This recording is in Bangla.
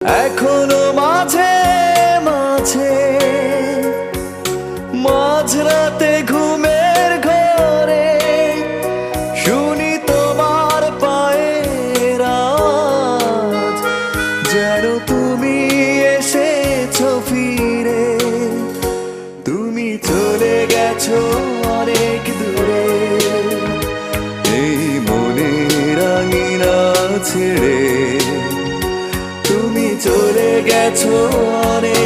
এখনও মাঝে মাঝে মাঝরাতে ঘুমের ঘরে শুনি তোমার পায়ের যেন তুমি এসেছ ফিরে। তুমি চলে গেছো অনেক দূরে। এই মনে রাঙিনা ছেড়ে তুমি চলে গেছো অনেক দূরে